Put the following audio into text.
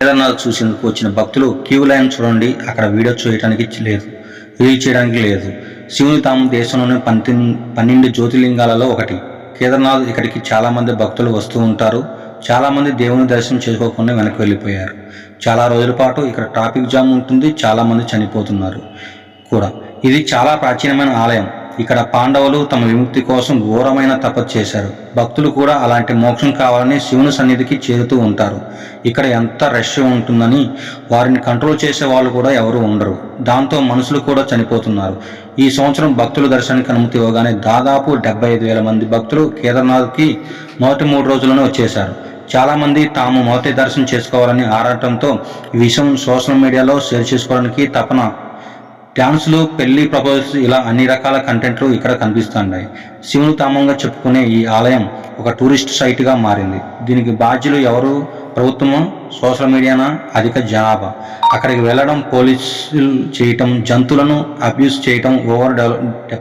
కేదార్నాథ్ చూసేందుకు వచ్చిన భక్తులు క్యూ లైన్ చూడండి. అక్కడ వీడియో చేయడానికి లేదు. రీల్ చేయడానికి లేదు. శివుని తాము దేశంలోని పంతి పన్నెండు జ్యోతిర్లింగాలలో ఒకటి. కేదార్నాథ్ ఇక్కడికి చాలామంది భక్తులు వస్తూ ఉంటారు. చాలామంది దేవుని దర్శనం చేసుకోకుండా వెనక్కి వెళ్ళిపోయారు. చాలా రోజుల పాటు ఇక్కడ ట్రాఫిక్ జామ్ ఉంటుంది. చాలామంది చనిపోతున్నారు కూడా. ఇది చాలా ప్రాచీనమైన ఆలయం. ఇక్కడ పాండవులు తమ విముక్తి కోసం ఘోరమైన తపస్సు చేశారు. భక్తులు కూడా అలాంటి మోక్షం కావాలని శివుని సన్నిధికి చేరుతూ ఉంటారు. ఇక్కడ ఎంత రష్ ఉంటుందని వారిని కంట్రోల్ చేసే వాళ్ళు కూడా ఎవరు ఉండరు. దాంతో మనుషులు కూడా చనిపోతున్నారు. ఈ సంవత్సరం భక్తుల దర్శనానికి అనుమతి ఇవ్వగానే దాదాపు డెబ్బై ఐదు వేల మంది భక్తులు కేదార్నాథ్కి మొదటి మూడు రోజుల్లోనే వచ్చేశారు. చాలామంది తాము మొదటి దర్శనం చేసుకోవాలని ఆరాటంతో ఈ విషయం సోషల్ మీడియాలో షేర్ చేసుకోవడానికి తపన డ్యాన్స్లు పెళ్ళి ప్రపోజల్స్ ఇలా అన్ని రకాల కంటెంట్లు ఇక్కడ కనిపిస్తున్నాయి. శివుని తామంగా చెప్పుకునే ఈ ఆలయం ఒక టూరిస్ట్ సైట్గా మారింది. దీనికి బాధ్యులు ఎవరు? ప్రభుత్వమా? సోషల్ మీడియానా? అధిక జనాభా. అక్కడికి వెళ్ళడం పోలీసులు చేయటం జంతువులను అబ్యూస్ చేయటం ఓవర్ డెవలప్